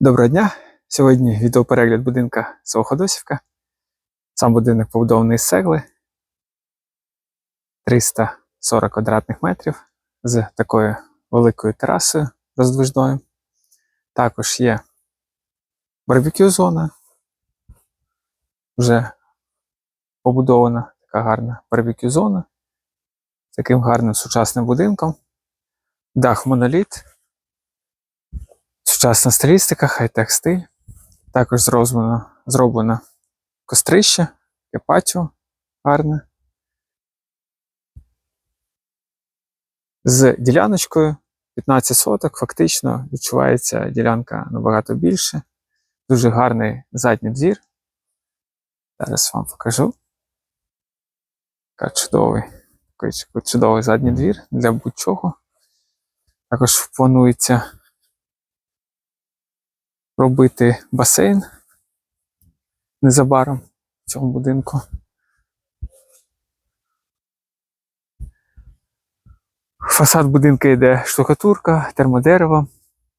Доброго дня! Сьогодні відеоперегляд будинка Слоходосівка. Сам будинок побудований з цегли 340 квадратних метрів з такою великою терасою роздвижною. Також є барбекю зона. Вже побудована така гарна барбекю зона з таким гарним сучасним будинком. Дах моноліт. Сучасна стилістика, хай-тек стиль. Також зроблено, зроблено кострище, кепатіо гарне. З діляночкою 15 соток, фактично відчувається ділянка набагато більше. Дуже гарний задній двір. Зараз вам покажу. Така чудовий, такий чудовий задній двір для будь-чого. Також планується робити басейн незабаром в цьому будинку. Фасад будинку йде штукатурка, термодерево,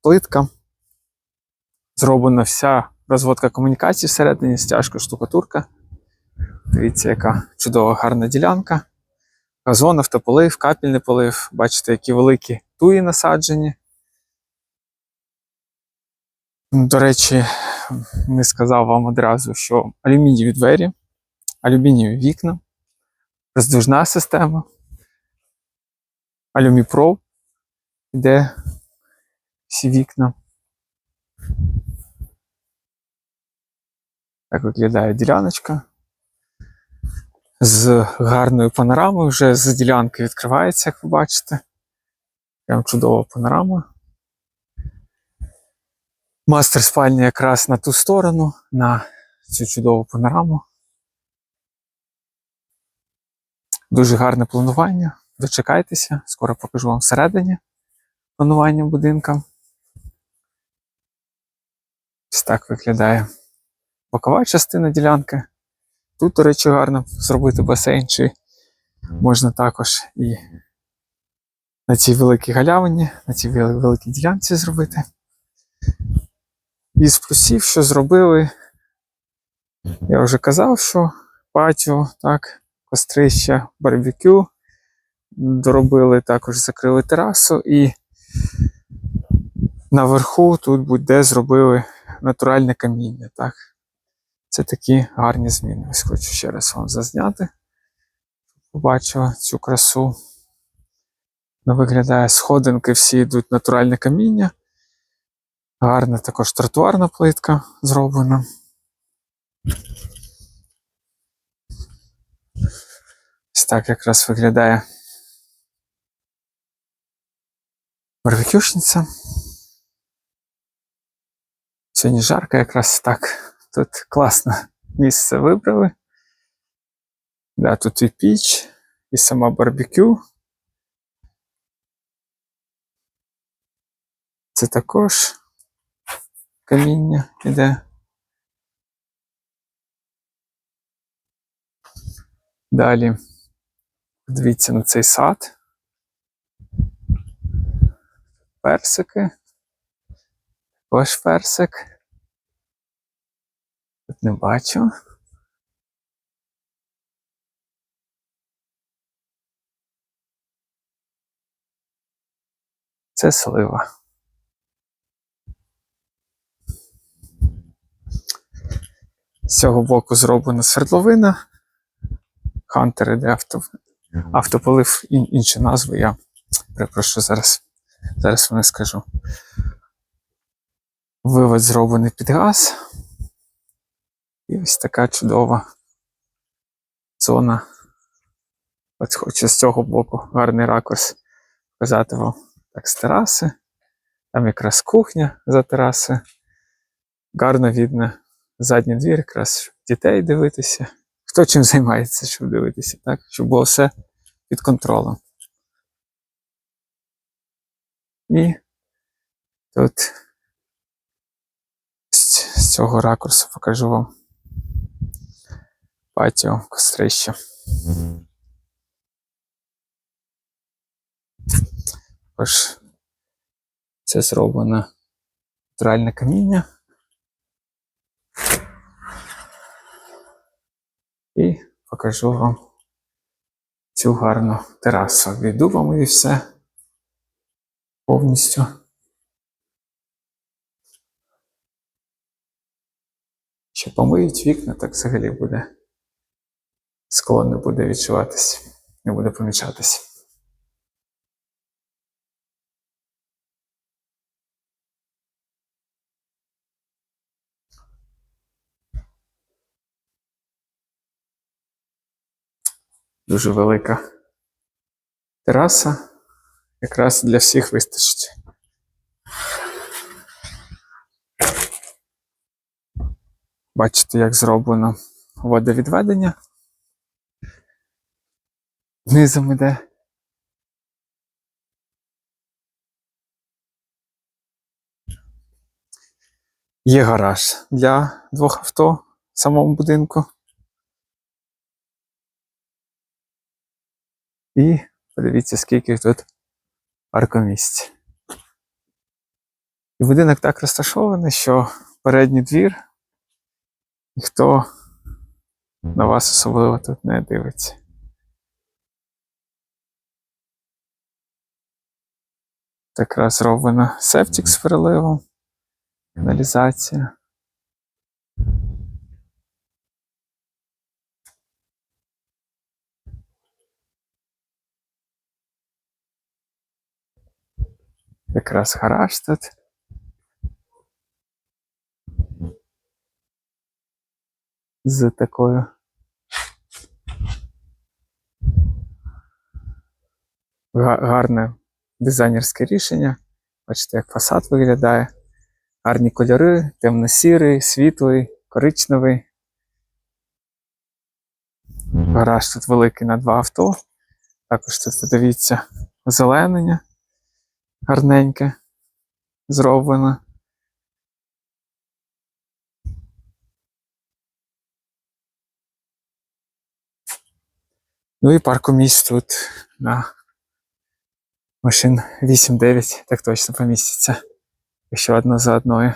плитка. Зроблена вся розводка комунікацій всередині, стяжка штукатурка. Дивіться, яка чудова гарна ділянка. Газон, автополив, капельний полив. Бачите, які великі туї насаджені. До речі, не сказав вам одразу, що алюмінієві двері, алюмінієві вікна, роздвижна система, алюміпро, де всі вікна. Так виглядає діляночка. З гарною панорамою вже з ділянки відкривається, як ви бачите. Прям чудова панорама. Мастер спальня якраз на ту сторону, на цю чудову панораму. Дуже гарне планування. Дочекайтеся, скоро покажу вам всередині планування будинка. Ось так виглядає бокова частина ділянки. Тут, до речі, гарно зробити басейн, чи можна також і на цій великій галявині, на цій великій ділянці зробити. Із плюсів, що зробили, я вже казав, що патіо, так, кострище, барбекю. Доробили також закрили терасу і наверху тут буде зробили натуральне каміння. так. Це такі гарні зміни. Ось хочу ще раз вам зазняти. Побачила цю красу. Воно виглядає сходинки, всі йдуть натуральне каміння. Гарна також тротуарна плитка зроблена. Ось так якраз виглядає барбекюшниця. Сьогодні жарко якраз так. Тут класне місце вибрали. Да, тут і піч, і сама барбекю. Це також каміння іде. Далі дивіться на цей сад. Персики. Також персик. Тут не бачу. Це слива. З цього боку зроблена свердловина. Хантер іде авто, автополив і інші назви. Я перепрошую зараз. Зараз вам скажу. Вивод зроблений під газ. І ось така чудова зона. От хочу з цього боку гарний ракурс показати вам так з тераси. Там якраз кухня за тераси. Гарно видно задній двір, якраз щоб дітей дивитися. Хто чим займається, щоб дивитися, так? Щоб було все під контролем. І тут з цього ракурсу покажу вам патіо кострище. Також це зроблено натуральне каміння. І покажу вам цю гарну терасу. Віду вам і все повністю. Ще помиють вікна, так взагалі буде. Скло не буде відчуватись, не буде помічатись. Дуже велика тераса. Якраз для всіх вистачить. Бачите, як зроблено водовідведення. Низом іде. Є гараж для двох авто в самому будинку. І подивіться, скільки тут паркомісць. І будинок так розташований, що передній двір ніхто на вас особливо тут не дивиться. Так раз зроблено септик з переливом, каналізація. Якраз гараж тут. З такою. Гарне дизайнерське рішення. Бачите, як фасад виглядає. Гарні кольори, темно-сірий, світлий, коричневий. Гараж тут великий на два авто. Також тут подивіться озеленення гарненьке зроблено. Ну і паркомісць тут на машин 8-9, так точно поміститься. Ще одна за одною.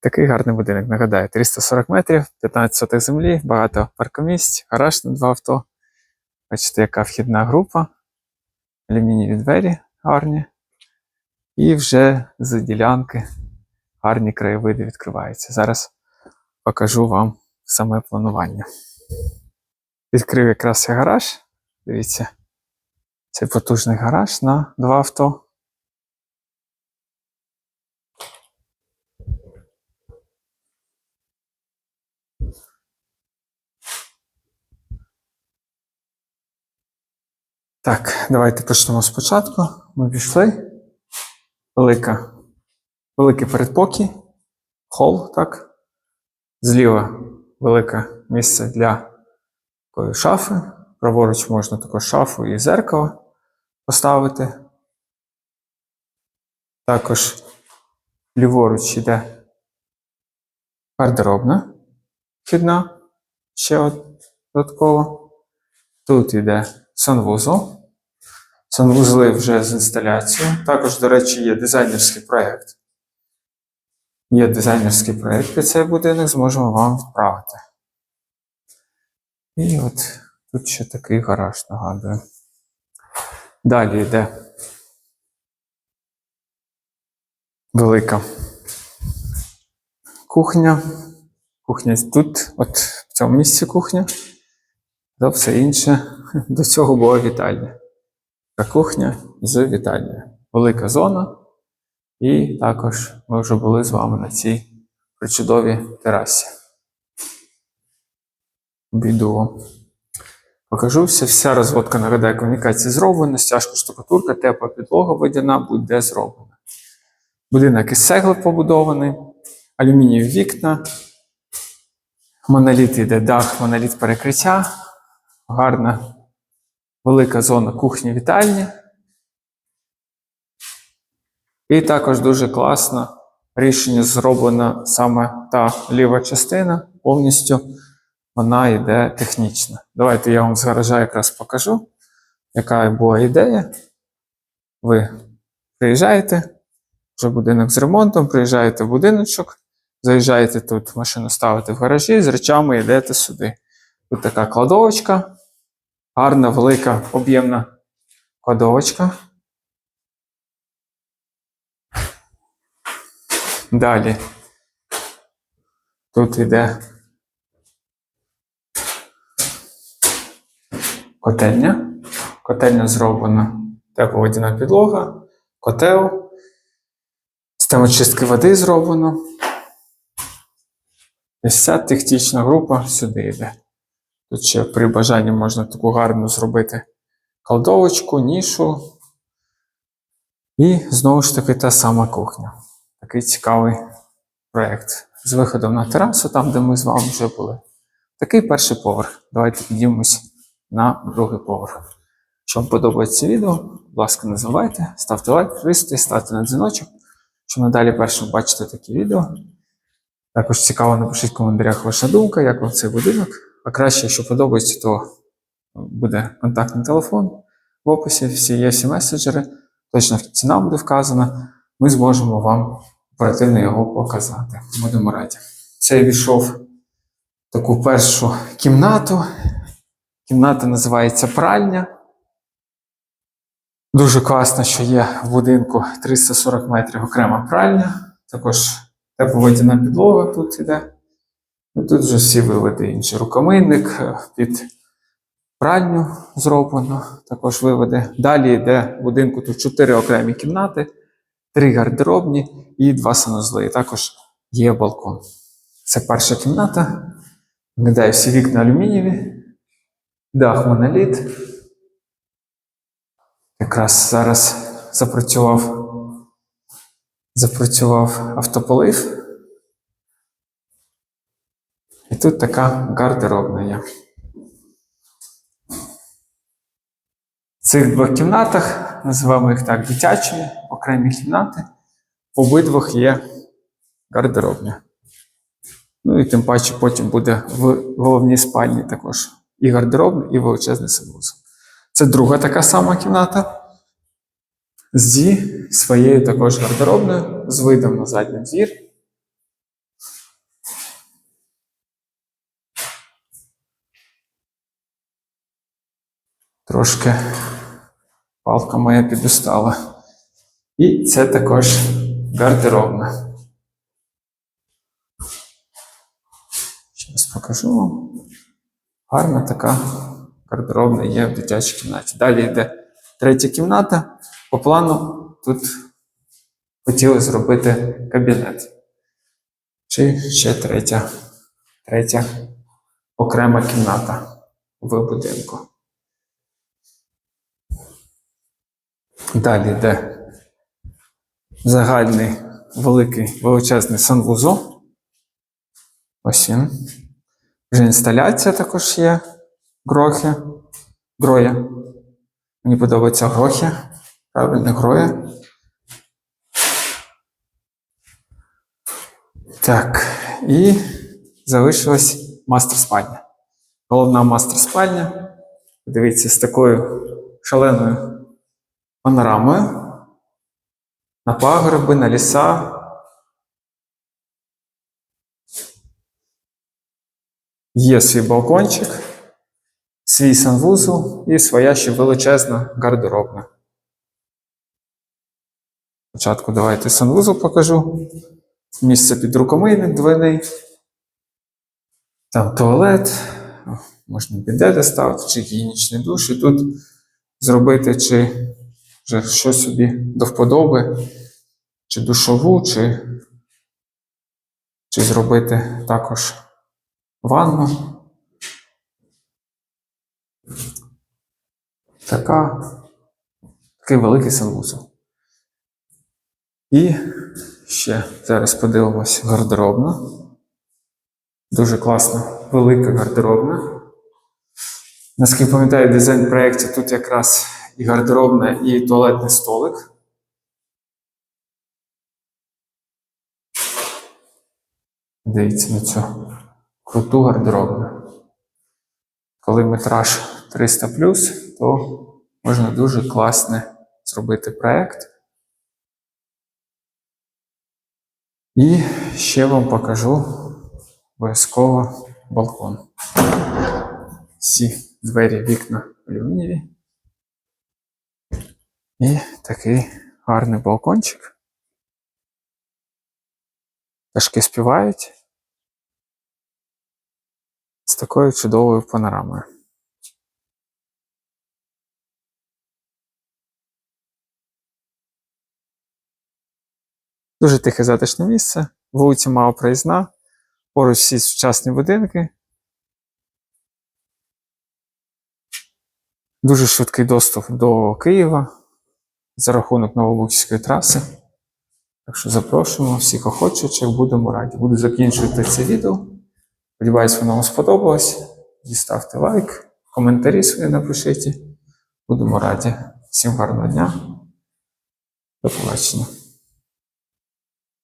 Такий гарний будинок, нагадаю, 340 метрів, 15 сотих землі, багато паркомісць, гараж на два авто. Бачите, яка вхідна група, алюмінієві двері гарні. І вже з ділянки гарні краєвиди відкриваються. Зараз покажу вам саме планування. Відкрив якраз я гараж. Дивіться, це потужний гараж на два авто. Так, давайте почнемо спочатку. Ми пішли. Велика, великий передпокій, хол, так. Зліва велике місце для такої шафи. Праворуч можна також шафу і зеркало поставити. Також ліворуч йде гардеробна вхідна, ще от додатково. Тут йде санвузол. Санвузли вже з інсталяцією. Також, до речі, є дизайнерський проєкт. Є дизайнерський проєкт під цей будинок, зможемо вам вправити. І от тут ще такий гараж нагадую. Далі йде велика кухня. Кухня тут, от в цьому місці кухня. Та все інше до цього була вітальня. Та кухня з вітальнею. Велика зона. І також ми вже були з вами на цій причудовій терасі. Обійду вам. Покажу все. Вся розводка нагадаю комунікації зроблена, стяжка штукатурка, тепла підлога водяна буде зроблена. Будинок із цегли побудований, алюмінієві вікна, моноліт йде дах, моноліт перекриття, гарна велика зона кухні-вітальні. І також дуже класно рішення зроблена саме та ліва частина повністю вона йде технічна. Давайте я вам з гаража якраз покажу, яка була ідея. Ви приїжджаєте, вже будинок з ремонтом, приїжджаєте в будиночок, заїжджаєте тут, машину ставите в гаражі, з речами йдете сюди. Тут така кладовочка, гарна, велика, об'ємна кладовочка. Далі. Тут йде котельня. Котельня зроблена тепловодяна підлога, котел, система чистки води зроблено. І вся технічна група сюди йде. Тут ще при бажанні можна таку гарну зробити кладовочку, нішу. І знову ж таки та сама кухня. Такий цікавий проєкт. З виходом на терасу, там, де ми з вами вже були. Такий перший поверх. Давайте підіймемось на другий поверх. Якщо вам подобається відео, будь ласка, не забувайте, ставте лайк, підписуйтесь, ставте на дзвіночок, щоб надалі першим бачити такі відео. Також цікаво, напишіть в коментарях ваша думка, як вам цей будинок. А краще, якщо подобається, то буде контактний телефон в описі, всі є всі меседжери. Точно ціна буде вказана. Ми зможемо вам оперативно його показати. Будемо раді. Це я війшов таку першу кімнату. Кімната називається пральня. Дуже класно, що є в будинку 340 метрів окрема пральня. Також тепловодяна підлога тут іде. Тут вже всі виводи інші. Рукомийник е, під пральню зроблено, також виводи. Далі йде в будинку тут 4 окремі кімнати, 3 гардеробні і 2 санузли. І також є балкон. Це перша кімната. Виглядає всі вікна алюмінієві, дах моноліт. Якраз зараз запрацював, запрацював автополив. І тут така гардеробна є. В цих двох кімнатах, називаємо їх так, дитячими, окремі кімнати. В обидвох є гардеробня. Ну і тим паче потім буде в головній спальні також і гардеробна, і величезний санвузол. Це друга така сама кімната. Зі своєю також гардеробною, з видом на задній двір. Трошки палка моя підустала. І це також гардеробна. Зараз покажу вам. Гарна така гардеробна є в дитячій кімнаті. Далі йде третя кімната. По плану тут хотіли зробити кабінет. Чи ще третя, третя окрема кімната в будинку. Далі йде загальний великий величезний санвузол. Ось він. Вже інсталяція також є. Грохи. Гроя. Мені подобається грохи. Правильно, гроя. Так, і залишилась мастер спальня. Головна мастер спальня. Дивіться, з такою шаленою панорамою. На пагорби, на ліса. Є свій балкончик, свій санвузол і своя ще величезна гардеробна. Спочатку давайте санвузол покажу. Місце під рукомийник двойний. Там туалет. Можна біде ставити, чи гігієнічний душ. І тут зробити чи вже що собі до вподоби, чи душову, чи, чи зробити також ванну. Така, такий великий санвузол. І ще зараз подивимось гардеробна. Дуже класна, велика гардеробна. Наскільки пам'ятаю, дизайн проєкті тут якраз і гардеробна, і туалетний столик. Дивіться на цю круту гардеробну. Коли метраж 300 то можна дуже класне зробити проєкт. І ще вам покажу обов'язково балкон. Всі двері, вікна алюмінієві. І такий гарний балкончик. Пташки співають з такою чудовою панорамою. Дуже тихе затишне місце. Вулиця мало проїзна, поруч всі сучасні будинки. Дуже швидкий доступ до Києва за рахунок новобухівської траси. Так що запрошуємо всіх охочих, будемо раді. Буду закінчувати це відео. Сподіваюсь, воно вам сподобалось. Діставте лайк, коментарі свої напишіть. Будемо раді. Всім гарного дня. До побачення.